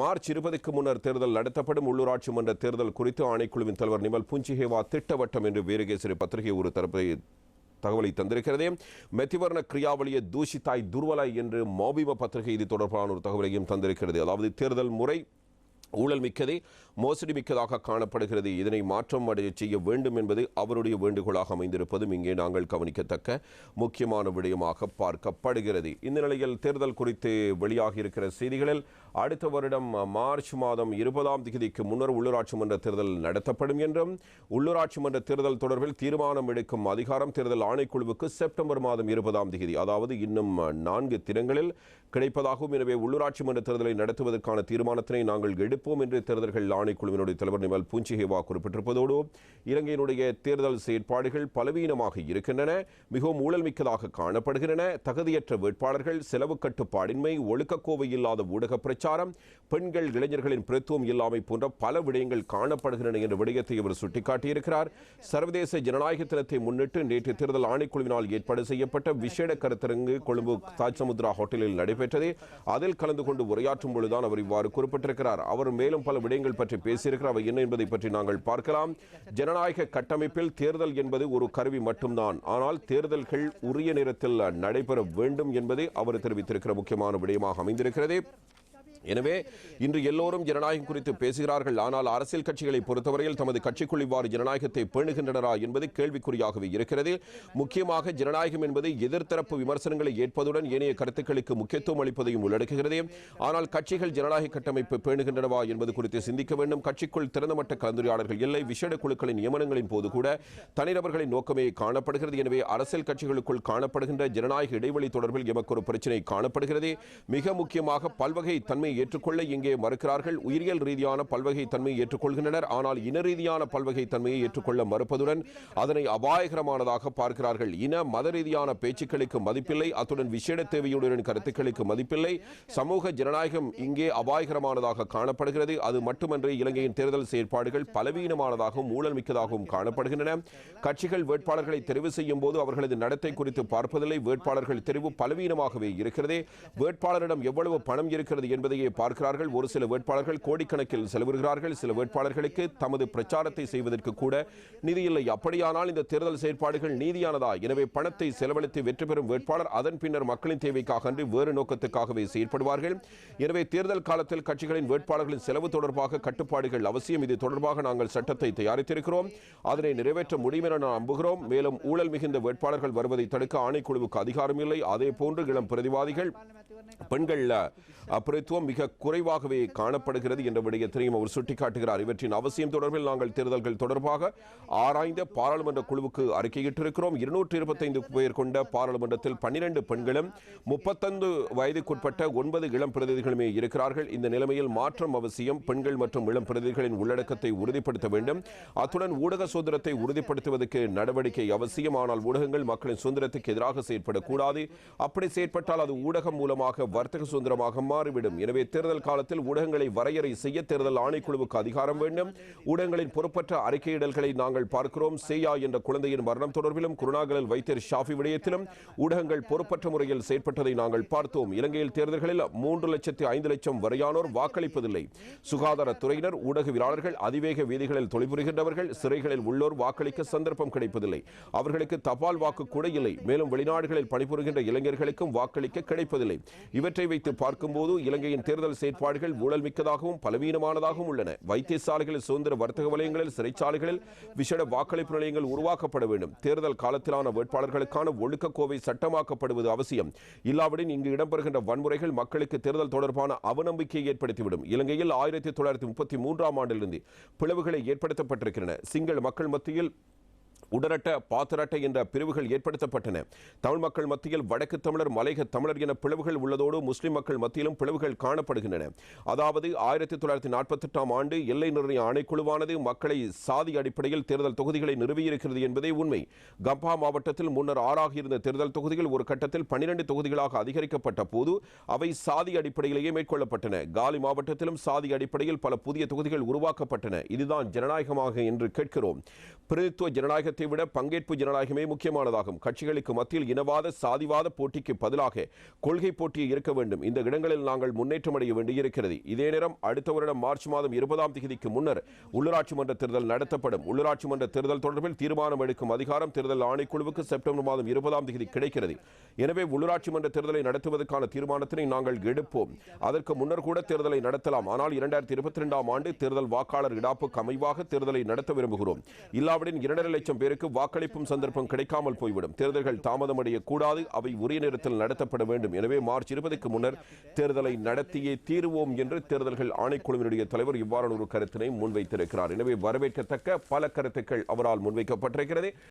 March இருபதுக்கு முன்னர் தேர்தல் நடத்தப்படும். உள்ளூராட்சி மன்ற தேர்தல் குறித்து ஆணைக்குழுவின் தலைவர் நிமல் புஞ்சிஹேவா திட்டவட்டம் என்று வீரகேசரி பத்திரிகை ஒரு தரப்பை தகவலை தந்திருக்கிறது. மெத்திவர்ண கிரியாவளியை தூஷித்தாய் துர்வலை என்று மௌபிம பத்திரிகை இது தொடர்பான ஒரு தகவலையும் தந்திருக்கிறது. அதாவது தேர்தல் முறை ஊழல் மிக்கதே மோசடி மிக்கதாக காணப்படுகிறது. இதனை மாற்றம் அடைய செய்ய வேண்டும் என்பது அவருடைய வேண்டுகோளாக அமைந்திருப்பதும் இங்கே நாங்கள் கவனிக்கத்தக்க முக்கியமான விடயமாக பார்க்கப்படுகிறது. இந்த நிலையில் தேர்தல் குறித்து வெளியாகி இருக்கிற செய்திகளில் அடுத்த வருடம் மார்ச் மாதம் இருபதாம் தேதிக்கு முன்னர் உள்ளூராட்சி மன்ற தேர்தல் நடத்தப்படும் என்றும் உள்ளூராட்சி மன்ற தேர்தல் தொடர்பில் தீர்மானம் எடுக்கும் அதிகாரம் தேர்தல் ஆணைக்குழுவுக்கு செப்டம்பர் மாதம் இருபதாம் தேதி அதாவது இன்னும் நான்கு தினங்களில் கிடைப்பதாகவும் எனவே உள்ளூராட்சி மன்ற தேர்தலை நடத்துவதற்கான தீர்மானத்தினை நாங்கள் எடுப்போம் என்று தேர்தல்கள் ஆணைக்குழுவினுடைய தலைவர் நிமல் பூஞ்சிஹேவா குறிப்பிட்டிருப்பதோடு இலங்கையினுடைய தேர்தல் செயற்பாடுகள் பலவீனமாக இருக்கின்றன மிகவும் ஊழல் மிக்கதாக காணப்படுகின்றன. தகுதியற்ற வேட்பாளர்கள் செலவு கட்டுப்பாடின்மை ஒழுக்கக்கோவை இல்லாத ஊடக பிரச்சாரம் பெண்கள் இளைஞர்களின் பிரத்துவம் இல்லாமை போன்ற பல விடயங்கள் காணப்படுகின்றன என்ற விடயத்தை அவர் சுட்டிக்காட்டியிருக்கிறார். சர்வதேச ஜனநாயக தினத்தை முன்னிட்டு நேற்று தேர்தல் ஆணைக்குழுவினால் ஏற்பாடு செய்யப்பட்ட விசேட கருத்தரங்கு கொழும்பு தாஜ் சமுத்ரா ஹோட்டலில் நடைபெற்றது. அதில் கலந்து கொண்டு உரையாற்றும் பொழுதுதான் அவர் இவ்வாறு குறிப்பிட்டிருக்கிறார். அவர் மேலும் பல விடயங்கள் பற்றி பேசியிருக்கிறார். அவை என்ன என்பதை பற்றி நாங்கள் பார்க்கலாம். ஜனநாயக கட்டமைப்பில் தேர்தல் என்பது ஒரு கருவி மட்டும்தான். ஆனால் தேர்தல்கள் உரிய நேரத்தில் நடைபெற வேண்டும் என்பதை அவர் தெரிவித்திருக்கிற முக்கியமான விடயமாக அமைந்திருக்கிறது. எனவே இன்று எல்லோரும் ஜனநாயகம் குறித்து பேசுகிறார்கள். ஆனால் அரசியல் கட்சிகளை பொறுத்தவரையில் தமது கட்சிக்குள் இவ்வாறு ஜனநாயகத்தை பேணுகின்றனரா என்பது கேள்விக்குறியாகவே இருக்கிறது. முக்கியமாக ஜனநாயகம் என்பது எதிர்த்தரப்பு விமர்சனங்களை ஏற்பதுடன் ஏனைய கருத்துக்களுக்கு முக்கியத்துவம் அளிப்பதையும் உள்ளடக்குகிறது. ஆனால் கட்சிகள் ஜனநாயக கட்டமைப்பு பேணுகின்றனவா என்பது குறித்து சிந்திக்க வேண்டும். கட்சிக்குள் திறந்தமட்ட கலந்துரையாளர்கள் கலந்துரையாடல்கள் இல்லை. விசேட குழுக்களின் நியமனங்களின் போது கூட தனிநபர்களின் நோக்கமே காணப்படுகிறது. எனவே அரசியல் கட்சிகளுக்குள் காணப்படுகின்ற ஜனநாயக இடைவெளி தொடர்பில் எமக்கு ஒரு பிரச்சனை காணப்படுகிறது. மிக முக்கியமாக பல்வகை தன்மை தன்மையை ஏற்றுக்கொள்ள இங்கே மறுக்கிறார்கள். உயிரியல் ரீதியான பல்வகை தன்மையை ஏற்றுக்கொள்கின்றனர். ஆனால் இன ரீதியான பல்வகை தன்மையை ஏற்றுக்கொள்ள மறுப்பதுடன் அதனை அபாயகரமானதாக பார்க்கிறார்கள். இன மத ரீதியான பேச்சுக்களுக்கு மதிப்பில்லை. அத்துடன் விசேட தேவையுடன் கருத்துக்களுக்கு மதிப்பில்லை. சமூக ஜனநாயகம் இங்கே அபாயகரமானதாக காணப்படுகிறது. அது மட்டுமன்றி இலங்கையின் தேர்தல் செயற்பாடுகள் பலவீனமானதாகவும் ஊழல் மிக்கதாகவும் காணப்படுகின்றன. கட்சிகள் வேட்பாளர்களை தெரிவு செய்யும் போது அவர்களது நடத்தை குறித்து பார்ப்பதில்லை. வேட்பாளர்கள் தெரிவு பலவீனமாகவே இருக்கிறது. வேட்பாளரிடம் எவ்வளவு பணம் இருக்கிறது என்பதை வேலையை பார்க்கிறார்கள் ஒரு சில வேட்பாளர்கள் கோடிக்கணக்கில் செலவிடுகிறார்கள் சில வேட்பாளர்களுக்கு தமது பிரச்சாரத்தை செய்வதற்கு கூட நிதி இல்லை அப்படியானால் இந்த தேர்தல் செயற்பாடுகள் நீதியானதா எனவே பணத்தை செலவழித்து வெற்றி பெறும் வேட்பாளர் அதன் பின்னர் மக்களின் தேவைக்காக அன்றி வேறு நோக்கத்துக்காகவே செயற்படுவார்கள் எனவே தேர்தல் காலத்தில் கட்சிகளின் வேட்பாளர்களின் செலவு தொடர்பாக கட்டுப்பாடுகள் அவசியம் இது தொடர்பாக நாங்கள் சட்டத்தை தயாரித்திருக்கிறோம் அதனை நிறைவேற்ற முடியும் என நாம் நம்புகிறோம் மேலும் ஊழல் மிகுந்த வேட்பாளர்கள் வருவதை தடுக்க ஆணைக்குழுவுக்கு அதிகாரம் இல்லை அதே போன்று இளம் பிரதிவாதிகள் பெண்கள் பிரதித்துவம் மிக குறைவாகவே காணப்படுகிறது என்ற விடயத்தையும் அவர் சுட்டிக்காட்டுகிறார். இவற்றின் அவசியம் தொடர்பில் நாங்கள் தேர்தல்கள் தொடர்பாக ஆராய்ந்த பாராளுமன்ற குழுவுக்கு அறிக்கையிட்டிருக்கிறோம். இருநூற்றி இருபத்தைந்து பேர் கொண்ட பாராளுமன்றத்தில் பன்னிரண்டு பெண்களும் முப்பத்தந்து வயதுக்குட்பட்ட ஒன்பது இளம் பிரதிநிதிகளுமே இருக்கிறார்கள். இந்த நிலைமையில் மாற்றம் அவசியம். பெண்கள் மற்றும் இளம் பிரதிநிதிகளின் உள்ளடக்கத்தை உறுதிப்படுத்த வேண்டும். அத்துடன் ஊடக சுதந்திரத்தை உறுதிப்படுத்துவதற்கு நடவடிக்கை அவசியம். ஆனால் ஊடகங்கள் மக்களின் சுதந்திரத்துக்கு எதிராக செயற்படக்கூடாது. அப்படி செயற்பட்டால் அது ஊடகம் மூலமாக வர்த்தக சுதந்திரமாக மாறிவிடும். எனவே எனவே தேர்தல் காலத்தில் ஊடகங்களை வரையறை செய்ய தேர்தல் ஆணைக்குழுவுக்கு அதிகாரம் வேண்டும். ஊடகங்களின் பொறுப்பற்ற அறிக்கையிடல்களை நாங்கள் பார்க்கிறோம். சேயா என்ற குழந்தையின் மரணம் தொடர்பிலும் குருணாகலில் வைத்தியர் ஷாஃபி விடயத்திலும் ஊடகங்கள் பொறுப்பற்ற முறையில் செயற்பட்டதை நாங்கள் பார்த்தோம். இலங்கையில் தேர்தல்களில் மூன்று லட்சத்து ஐந்து லட்சம் வரையானோர் வாக்களிப்பதில்லை. சுகாதாரத்துறையினர் ஊடகவியலாளர்கள் அதிவேக வீதிகளில் தொழில்புரிகின்றவர்கள் சிறைகளில் உள்ளோர் வாக்களிக்க சந்தர்ப்பம் கிடைப்பதில்லை. அவர்களுக்கு தபால் வாக்கு கூட இல்லை. மேலும் வெளிநாடுகளில் பணிபுரிகின்ற இளைஞர்களுக்கும் வாக்களிக்க கிடைப்பதில்லை. இவற்றை வைத்து பார்க்கும்போது இலங்கையின் தேர்தல் செயற்பாடுகள் ஊழல் மிக்கதாகவும் பலவீனமானதாகவும் உள்ளன. வைத்தியசாலைகளில் சுதந்திர வர்த்தக வலயங்களில் சிறைச்சாலைகளில் விசேட வாக்களிப்பு நிலையங்கள் உருவாக்கப்பட வேண்டும். தேர்தல் காலத்திலான வேட்பாளர்களுக்கான ஒழுக்கக்கோவை சட்டமாக்கப்படுவது அவசியம். இல்லாவிடின் இங்கு இடம்பெறுகின்ற வன்முறைகள் மக்களுக்கு தேர்தல் தொடர்பான அவநம்பிக்கையை ஏற்படுத்திவிடும். இலங்கையில் ஆயிரத்தி தொள்ளாயிரத்தி முப்பத்தி மூன்றாம் ஆண்டிலிருந்து பிளவுகளை ஏற்படுத்தப்பட்டிருக்கின்றன. சிங்கள மக்கள் மத்தியில் உடரட்ட பாத்திரட்ட என்ற பிரிவுகள் ஏற்படுத்தப்பட்டன. தமிழ் மக்கள் மத்தியில் வடக்கு தமிழர் மலைக தமிழர் என பிளவுகள் உள்ளதோடு முஸ்லிம் மக்கள் மத்தியிலும் பிளவுகள் காணப்படுகின்றன. அதாவது ஆயிரத்தி தொள்ளாயிரத்தி நாற்பத்தி எட்டாம் ஆண்டு எல்லை நிர்ணய ஆணைக்குழுவானது மக்களை சாதி அடிப்படையில் தேர்தல் தொகுதிகளை நிறுவியிருக்கிறது என்பதே உண்மை. கம்பா மாவட்டத்தில் முன்னர் ஆறாக இருந்த தேர்தல் தொகுதிகள் ஒரு கட்டத்தில் பனிரெண்டு தொகுதிகளாக அதிகரிக்கப்பட்ட போது அவை சாதி அடிப்படையிலேயே மேற்கொள்ளப்பட்டன. காலி மாவட்டத்திலும் சாதி அடிப்படையில் பல புதிய தொகுதிகள் உருவாக்கப்பட்டன. இதுதான் ஜனநாயகமாக என்று கேட்கிறோம். பிரதித்துவ ஜனநாயகத்தை ஜனநாயகத்தை விட பங்கேற்பு ஜனநாயகமே முக்கியமானதாகும். கட்சிகளுக்கு மத்தியில் இனவாத சாதிவாத போட்டிக்கு பதிலாக கொள்கை போட்டி இருக்க வேண்டும். இந்த இடங்களில் நாங்கள் முன்னேற்றம் அடைய வேண்டியிருக்கிறது. இதே நேரம் அடுத்த வருடம் மார்ச் மாதம் இருபதாம் தேதிக்கு முன்னர் உள்ளூராட்சி மன்ற தேர்தல் நடத்தப்படும். உள்ளூராட்சி மன்ற தேர்தல் தொடர்பில் தீர்மானம் எடுக்கும் அதிகாரம் தேர்தல் ஆணைக்குழுவுக்கு செப்டம்பர் மாதம் இருபதாம் தேதி கிடைக்கிறது. எனவே உள்ளூராட்சி மன்ற தேர்தலை நடத்துவதற்கான தீர்மானத்தினை நாங்கள் எடுப்போம். அதற்கு முன்னர் கூட தேர்தலை நடத்தலாம். ஆனால் இரண்டாயிரத்தி இருபத்தி ரெண்டாம் ஆண்டு தேர்தல் வாக்காளர் இடாப்புக்கு அமைவாக தேர்தலை நடத்த விரும்புகிறோம். இல்லாவிடின் இரண்டரை லட்சம் பேர் பேருக்கு வாக்களிப்பும் சந்தர்ப்பம் கிடைக்காமல் போய்விடும். தேர்தல்கள் தாமதமடைய கூடாது அவை உரிய நேரத்தில் நடத்தப்பட வேண்டும். எனவே மார்ச் இருபதுக்கு முன்னர் தேர்தலை நடத்தியே தீருவோம் என்று தேர்தல்கள் ஆணைக்குழுவினுடைய தலைவர் இவ்வாறான ஒரு கருத்தினை முன்வைத்திருக்கிறார். எனவே வரவேற்கத்தக்க பல கருத்துக்கள் அவரால் முன்வைக்கப்பட்டிருக்கிறது.